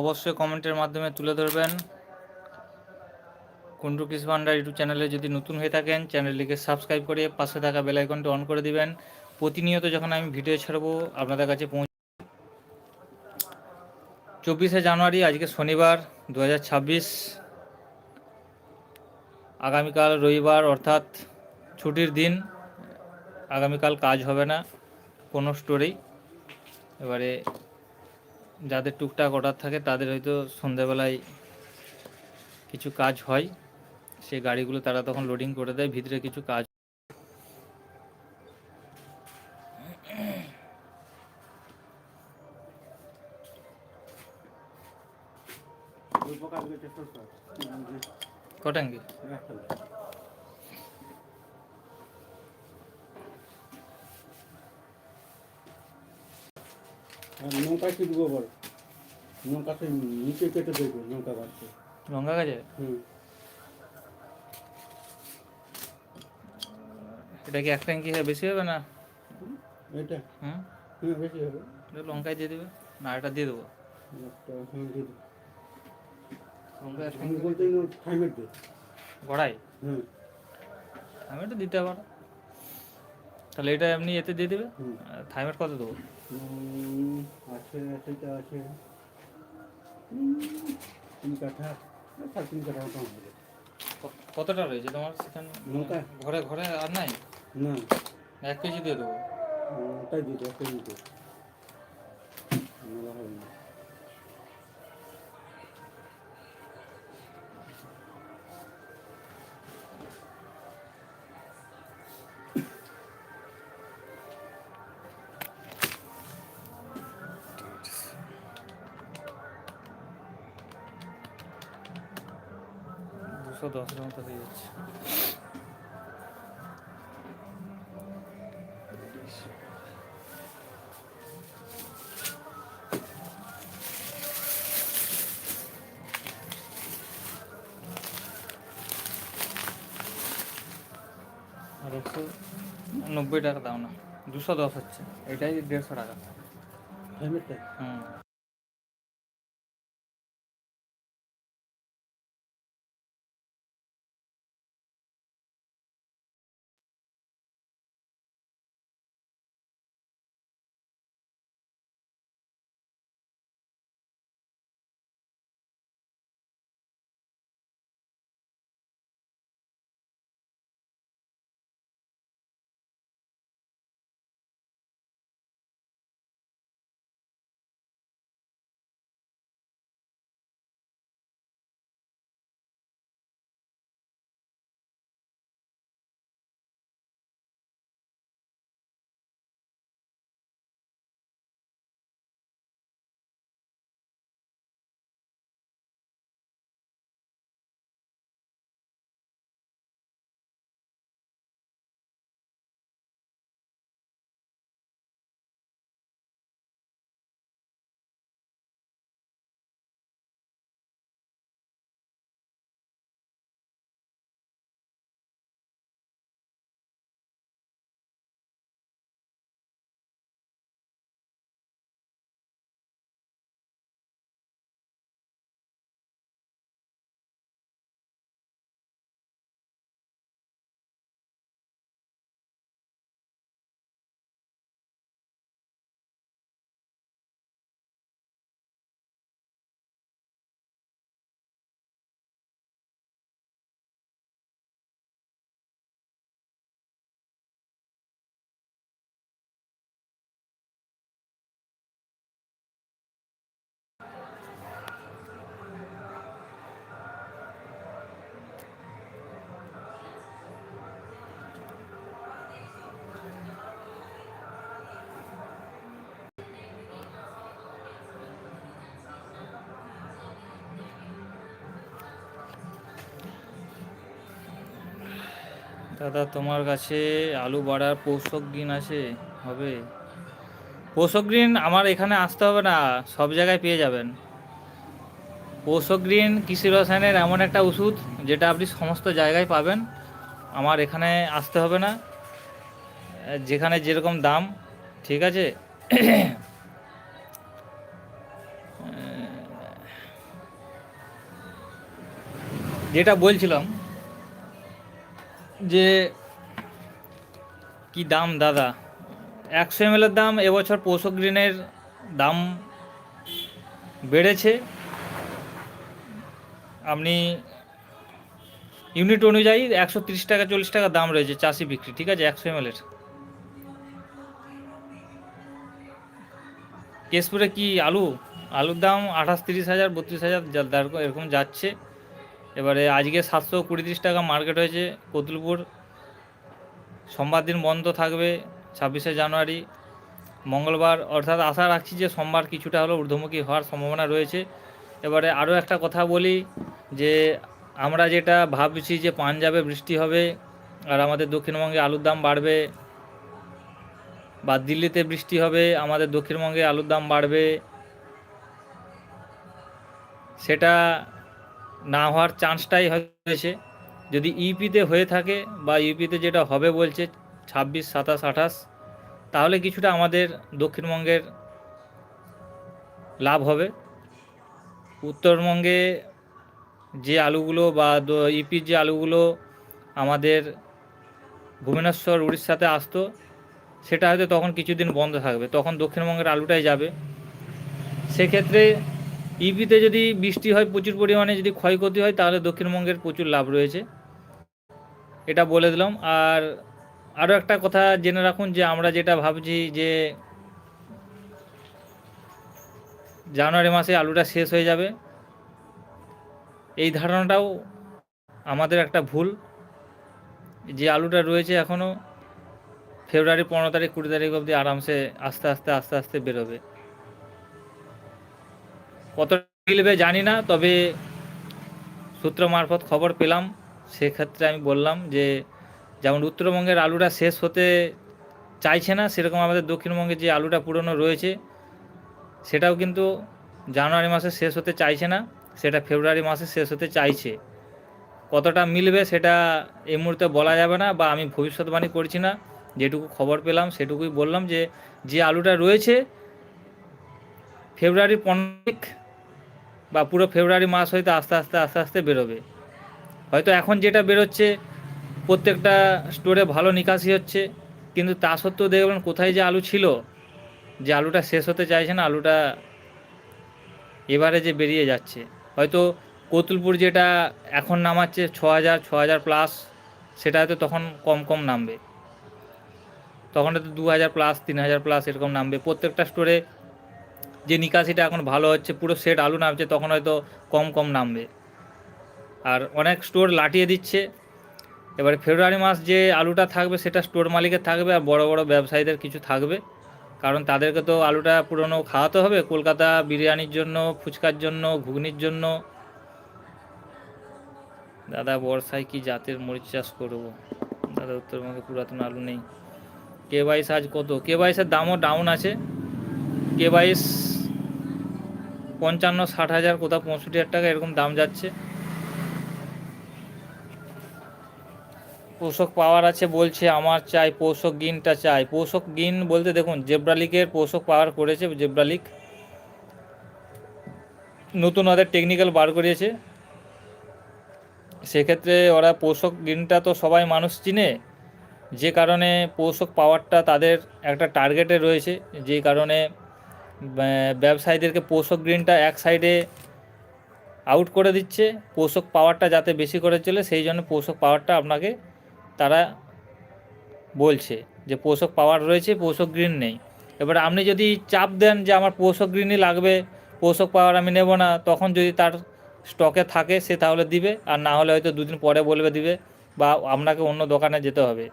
অবশ্যই কমেন্টের মাধ্যমে তুলে ধরবেন। কুন্ডু কৃষি ভান্ডার ইউটিউব চ্যানেলে যদি নতুন হয়ে থাকেন, চ্যানেলটিকে সাবস্ক্রাইব করে পাশে থাকা বেল আইকনটি অন করে দিবেন। প্রতিনিয়ত যখন আমি ভিডিও ছাড়বো, আপনাদের কাছে পৌঁছ চব্বিশে জানুয়ারি, আজকে শনিবার দু হাজার ছাব্বিশ। আগামীকাল রবিবার, অর্থাৎ ছুটির দিন। আগামীকাল কাজ হবে না, কোনো স্টোরেই এবারে যাদের টুকটাক অর্ডার থাকে, তাদের হয়তো সন্ধ্যাবেলায় কিছু কাজ হয়। সেই গাড়িগুলো তারা তখন লোডিং করে দেয়, ভিতরে কিছু কাজ আর নৌকা কি দেবো বল? নৌকাতে নিচে কেটে দেবো নৌকা গাছকে লঙ্কা গাছে? হুম। এটা কি এক ট্যাঙ্কি হ্যাঁ বেশি হবে না? এটা? হুম? হ্যাঁ বেশি হবে। লঙ্কায় দিয়ে দেবে? না এটা দিয়ে দেবো। হ্যাঁ। লঙ্কা বলতে থাইমেট দে। গড়াই? হ্যাঁ। আমি এটা দিতে পারো তাহলে এটা এমনি এতে দিয়ে দেবে থাইমেট কত দেবো? আছে সেটা আছে। তিন কাঠা সাড়ে তিন কাঠা মতো হবে। কতটা রয়েছে তোমার সেখানে? ঘরে ঘরে আর নাই? না। এক কেজি দিয়ে দেবো। ওটাই দিতে ওটাই দিতে মেলা হবে না দুশো দশ মতো হয়ে যাচ্ছে। আর একশো নব্বই টাকা দাও না দুশো দশ হচ্ছে এটাই দেড়শো টাকা। হুম। দাদা, তোমার কাছে আলু বাড়ার পোষক গ্রিন আছে? হবে। পোষক গ্রিন আমার এখানে আসতে হবে না, সব জায়গায় পেয়ে যাবেন। পোষক গ্রিন কৃষি রসায়নের এমন একটা ওষুধ যেটা আপনি সমস্ত জায়গায় পাবেন, আমার এখানে আসতে হবে না, যেখানে যেরকম দাম, ঠিক আছে? যেটা বলছিলাম যে কি দাম দাদা? একশো এমএলের দাম এবছর পোষক গ্রিনের দাম বেড়েছে। আপনি ইউনিট অনুযায়ী একশো তিরিশ টাকা, চল্লিশ টাকা দাম রয়েছে চাষি বিক্রি, ঠিক আছে? একশো এম এমএলের কেশপুরে কি আলু? আলুর দাম আঠাশ, তিরিশ হাজার, বত্রিশ হাজার এরকম যাচ্ছে। এবারে আজকে সাতশো কুড়ি তিরিশ টাকা মার্কেট হয়েছে কতুলপুর। সোমবার দিন বন্ধ থাকবে ছাব্বিশে জানুয়ারি। মঙ্গলবার, অর্থাৎ আশা রাখছি যে সোমবার কিছুটা হলেও ঊর্ধ্বমুখী হওয়ার সম্ভাবনা রয়েছে। এবারে আরও একটা কথা বলি যে আমরা যেটা ভাবছি যে পাঞ্জাবে বৃষ্টি হবে আর আমাদের দক্ষিণবঙ্গে আলুর দাম বাড়বে বা দিল্লিতে বৃষ্টি হবে, আমাদের দক্ষিণবঙ্গে আলুর দাম বাড়বে, সেটা না হওয়ার চান্সটাই হয়েছে। যদি ইউপিতে হয়ে থাকে বা ইউপিতে যেটা হবে বলছে ছাব্বিশ, সাতাশ, আঠাশ, তাহলে কিছুটা আমাদের দক্ষিণবঙ্গের লাভ হবে। উত্তরবঙ্গে যে আলুগুলো বা ইপির যে আলুগুলো আমাদের ভুবনেশ্বর, উড়িষ্যাতে আসতো, সেটা হয়তো তখন কিছুদিন বন্ধ থাকবে। তখন দক্ষিণবঙ্গের আলুটাই যাবে। সেক্ষেত্রে ইপিতে যদি বৃষ্টি হয়, প্রচুর পরিমাণে যদি ক্ষয়ক্ষতি হয়, তাহলে দক্ষিণবঙ্গের প্রচুর লাভ রয়েছে। এটা বলে দিলাম। আর আরও একটা কথা জেনে রাখুন যে, আমরা যেটা ভাবছি যে, জানুয়ারি মাসে আলুটা শেষ হয়ে যাবে। এই ধারণাটাও আমাদের একটা ভুল। যে আলুটা রয়েছে এখনও ফেব্রুয়ারি পনেরো তারিখ কুড়ি তারিখ অবধি আরামসে আস্তে আস্তে আস্তে আস্তে বেরোবে। কত মিলবে জানি না, তবে সূত্র মারফত খবর পেলাম। সেক্ষেত্রে আমি বললাম যে, যেমন উত্তরবঙ্গের আলুটা শেষ হতে চাইছে না, সেরকম আমাদের দক্ষিণবঙ্গে যে আলুটা পুরনো রয়েছে, সেটাও কিন্তু জানুয়ারি মাসে শেষ হতে চাইছে না, সেটা ফেব্রুয়ারি মাসে শেষ হতে চাইছে। কতটা মিলবে সেটা এই মুহূর্তে বলা যাবে না বা আমি ভবিষ্যৎবাণী করছি না, যেটুকু খবর পেলাম সেটুকুই বললাম যে যে আলুটা রয়েছে ফেব্রুয়ারি পনেরো বা পুরো ফেব্রুয়ারি মাস হয়তো আস্তে আস্তে আস্তে আস্তে বেরোবে। হয়তো এখন যেটা বেরোচ্ছে, প্রত্যেকটা স্টোরে ভালো নিকাশি হচ্ছে, কিন্তু তা সত্ত্বেও দেখবেন কোথায় যে আলু ছিল, যে আলুটা শেষ হতে চাইছে না, আলুটা এবারে যে বেরিয়ে যাচ্ছে। হয়তো কতুলপুর যেটা এখন নামাচ্ছে ছ হাজার ছ হাজার প্লাস সেটা হয়তো তখন কম কম নামবে। তখন হয়তো দু হাজার প্লাস তিন হাজার প্লাস এরকম নামবে। প্রত্যেকটা স্টোরে যে নিকাশিটা এখন ভালো হচ্ছে, পুরো সেট আলু নামছে, তখন হয়তো কম কম নামবে। আর অনেক স্টোর লাটিয়ে দিচ্ছে। এবারে ফেব্রুয়ারি মাস যে আলুটা থাকবে, সেটা স্টোর মালিকের থাকবে আর বড় বড় ব্যবসায়ীদের কিছু থাকবে। কারণ তাদেরকে তো আলুটা পুরনো খাওয়াতে হবে, কলকাতা বিরিয়ানির জন্য, ফুচকার জন্য, ঘুগনির জন্য। দাদা বর্ষায় কি জাতের মরিচ চাষ করব? দাদা উত্তরবঙ্গে পুরাতন আলু নেই। কে বাইশ আজ কত? কে বাইশের দামও ডাউন আছে। কে বাইশ পঞ্চান্ন, ষাট হাজার, কোথাও পঁয়ষট্টি হাজার টাকা এরকম দাম যাচ্ছে। পোষক পাওয়ার আছে বলছে, আমার চাই পোষক গিনটা চাই। পোষক গিন বলতে দেখুন জেব্রালিকের পোষক পাওয়ার করেছে জেব্রালিক নতুন ওদের টেকনিক্যাল বার করিয়েছে। সেক্ষেত্রে ওরা পোষক গিনটা তো সবাই মানুষ চিনে। যে কারণে পোষক পাওয়ারটা তাদের একটা টার্গেটে রয়েছে। যে কারণে ব্যবসায়ীদেরকে পোষক গ্রিনটা এক সাইডে আউট করে দিচ্ছে, পোষক পাওয়ারটা যাতে বেশি করে চলে, সেই জন্য পোষক পাওয়ারটা আপনাকে তারা বলছে যে পোষক পাওয়ার রয়েছে, পোষক গ্রিন নেই। এবার আপনি যদি চাপ দেন যে আমার পোষক গ্রিনই লাগবে, পোষক পাওয়ার আমি নেব না, তখন যদি তার স্টকে থাকে, সে তাহলে দিবে, আর না হলে হয়তো দুদিন পরে বলবে দিবে, বা আপনাকে অন্য দোকানে যেতে হবে।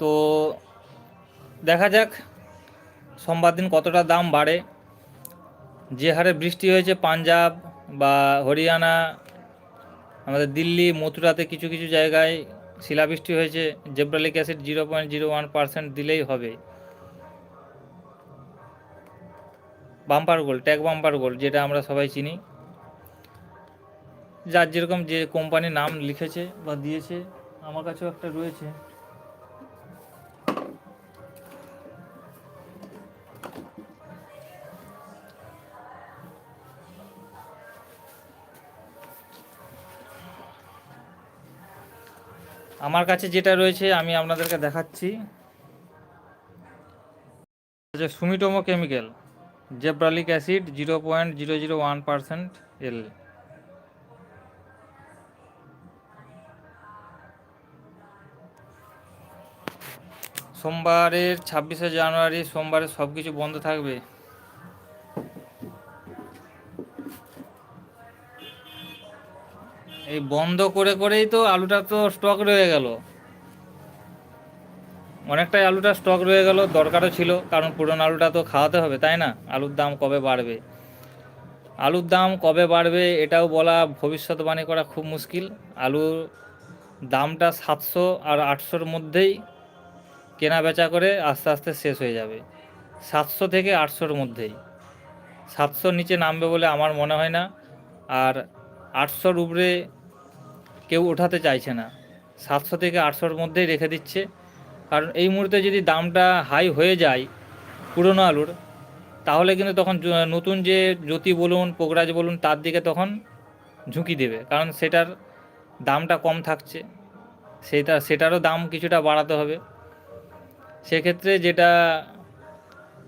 তো দেখা যাক সোমবার দিন কতটা দাম বাড়ে। যে হারে বৃষ্টি হয়েছে পাঞ্জাব বা হরিয়ানা, আমাদের দিল্লি, মথুরাতে কিছু কিছু জায়গায় শিলাবৃষ্টি হয়েছে, gibberellic acid zero point zero one percent দিলেই হবে। বাম্পার গোল, ট্যাগ বাম্পার গোল, যেটা আমরা সবাই চিনি। যার যেরকম যে কোম্পানির নাম লিখেছে বা দিয়েছে, আমার কাছেও একটা রয়েছে। আমার কাছে যেটা রয়েছে, আমি আপনাদেরকে দেখাচ্ছি। হচ্ছে Sumitomo chemical, gibberellic acid zero point zero zero one percent L. সোমবারের ছাব্বিশে জানুয়ারি, সোমবারে সব কিছু বন্ধ থাকবে। এই বন্ধ করে করেই তো আলুটা তো স্টক রয়ে গেল। অনেকটাই আলুটা স্টক রয়ে গেল, দরকারও ছিল, কারণ পুরনো আলুটা তো খাওয়াতে হবে, তাই না? আলুর দাম কবে বাড়বে? আলুর দাম কবে বাড়বে এটাও বলা ভবিষ্যৎবাণী করা খুব মুশকিল। আলুর দামটা সাতশো আর আটশোর মধ্যেই কেনা বেচা করে আস্তে আস্তে শেষ হয়ে যাবে। সাতশো থেকে আটশোর মধ্যেই। সাতশোর নিচে নামবে বলে আমার মনে হয় না। আর আটশোর উপরে কেউ ওঠাতে চাইছে না। সাতশো থেকে আটশোর মধ্যেই রেখে দিচ্ছে। কারণ এই মুহূর্তে যদি দামটা হাই হয়ে যায় পুরনো আলুর, তাহলে কিন্তু তখন নতুন যে জ্যোতি বলুন পোকরাজ বলুন, তার দিকে তখন ঝুঁকি দেবে। কারণ সেটার দামটা কম থাকছে। সেটা, সেটারও দাম কিছুটা বাড়াতে হবে। সেক্ষেত্রে যেটা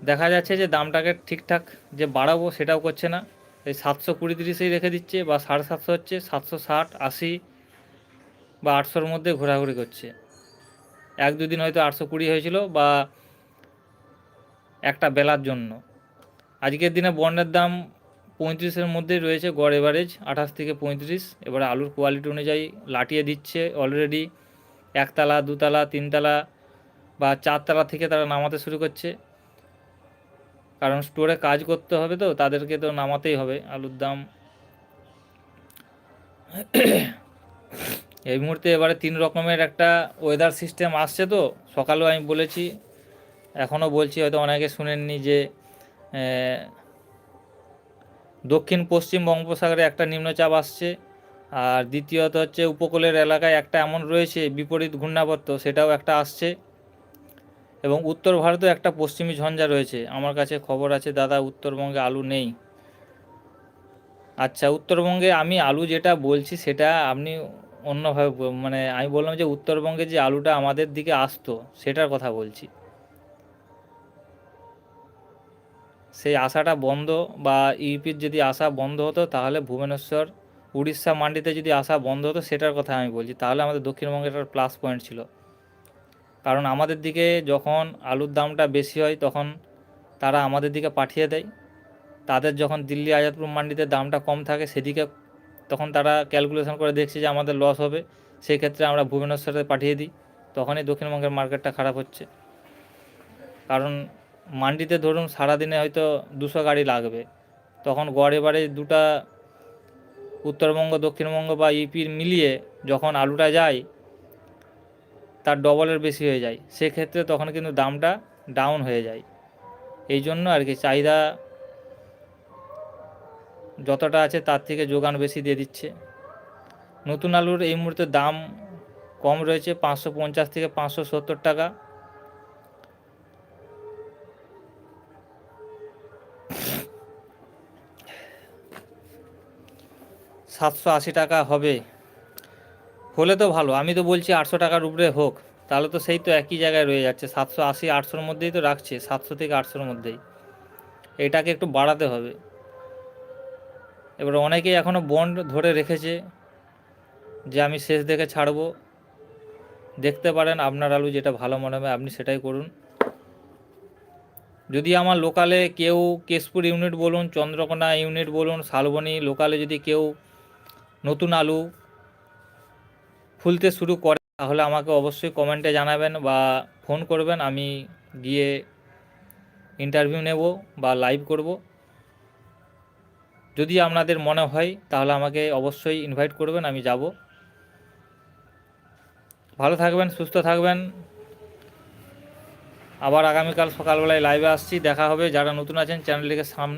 দেখা যাচ্ছে যে দামটাকে ঠিকঠাক যে বাড়াবো সেটাও করছে না। এই সাতশো কুড়ি তিরিশেই রেখে দিচ্ছে বা সাড়ে সাতশো হচ্ছে, সাতশো ষাট, আশি বা আটশোর মধ্যে ঘোরাঘুরি করছে। এক দুদিন হয়তো আটশো কুড়ি হয়েছিল বা একটা বেলার জন্য। আজকের দিনে বন্ডের দাম পঁয়ত্রিশের মধ্যেই রয়েছে গড় এভারেজ আঠাশ থেকে পঁয়ত্রিশ। এবারে আলুর কোয়ালিটি অনুযায়ী লাটিয়ে দিচ্ছে অলরেডি একতলা, দুতলা, তিনতলা বা চারতলা থেকে তারা নামাতে শুরু করছে। কারণ স্টোরে কাজ করতে হবে তো, তাদেরকে তো নামাতেই হবে। আলুর দাম এই মুহূর্তে এবারে তিন রকমের একটা ওয়েদার সিস্টেম আসছে তো, সকালেও আমি বলেছি এখনও বলছি, হয়তো অনেকে শুনেননি যে দক্ষিণ পশ্চিম বঙ্গোপসাগরে একটা নিম্নচাপ আসছে, আর দ্বিতীয়ত হচ্ছে উপকূলের এলাকায় একটা এমন রয়েছে, বিপরীত ঘূর্ণাবর্ত, সেটাও একটা আসছে। এবং উত্তর ভারতে একটা পশ্চিমী ঝঞ্ঝা রয়েছে। আমার কাছে খবর আছে, দাদা, উত্তরবঙ্গে আলু নেই। আচ্ছা উত্তরবঙ্গে আমি আলু যেটা বলছি সেটা আপনি অন্যভাবে মানে আমি বললাম যে উত্তরবঙ্গে যে আলুটা আমাদের দিকে আসতো, সেটার কথা বলছি। সেই আশাটা বন্ধ বা ইউপির যদি আসা বন্ধ হতো, তাহলে ভুবনেশ্বর, উড়িষ্যা মান্ডিতে যদি আসা বন্ধ হতো, সেটার কথা আমি বলছি। তাহলে আমাদের দক্ষিণবঙ্গে একটা প্লাস পয়েন্ট ছিল। কারণ আমাদের দিকে যখন আলুর দামটা বেশি হয়, তখন তারা আমাদের দিকে পাঠিয়ে দেয়। তাদের যখন দিল্লি আজাদপুর মান্ডিতে দামটা কম থাকে, সেদিকে তখন তারা ক্যালকুলেশন করে দেখছে যে আমাদের লস হবে। সেই ক্ষেত্রে আমরা ভুবনেশ্বরে পাঠিয়ে দিই। তখনই দক্ষিণবঙ্গের মার্কেটটা খারাপ হচ্ছে। কারণ মান্ডিতে ধরুন সারাদিনে হয়তো দুশো গাড়ি লাগবে। তখন গড় এবারে দুটা উত্তরবঙ্গ, দক্ষিণবঙ্গ বা ইপির মিলিয়ে যখন আলুটা যায় তার ডবলের বেশি হয়ে যায়। সেক্ষেত্রে তখন কিন্তু দামটা ডাউন হয়ে যায়। এই জন্য আর কি চাহিদা যতটা আছে তার থেকে যোগান বেশি দিয়ে দিচ্ছে। নতুন আলুর এই মুহূর্তে দাম কম রয়েছে পাঁচশো পঞ্চাশ থেকে পাঁচশো সত্তর টাকা। সাতশো আশি টাকা হবে। হলে তো ভালো, আমি তো বলছি আটশো টাকার উপরে হোক, তাহলে তো সেই তো একই জায়গায় রয়ে যাচ্ছে, সাতশো আশি, আটশোর মধ্যেই তো রাখছে, সাতশো থেকে আটশোর মধ্যেই। এটাকে একটু বাড়াতে হবে। এবার অনেকেই এখনও বন্ড ধরে রেখেছে যে আমি শেষ দেখে ছাড়বো। দেখতে পারেন আপনার আলু যেটা ভালো মনে হবে, আপনি সেটাই করুন। যদি আমার লোকালে কেউ কেশপুর ইউনিট বলুন, চন্দ্রকোনা ইউনিট বলুন, শালবনী লোকালে যদি কেউ নতুন আলু ফুলতে শুরু করে, তাহলে আমাকে অবশ্যই কমেন্টে জানাবেন বা ফোন করবেন। আমি গিয়ে ইন্টারভিউ নেব বা লাইভ করব। যদি আপনাদের মনে হয়, তাহলে আমাকে অবশ্যই ইনভাইট করবেন, আমি যাব। ভালো থাকবেন, সুস্থ থাকবেন। আবার আগামীকাল সকালবেলায় লাইভে আসছি। দেখা হবে। যারা নতুন আছেন চ্যানেলটিকে সাম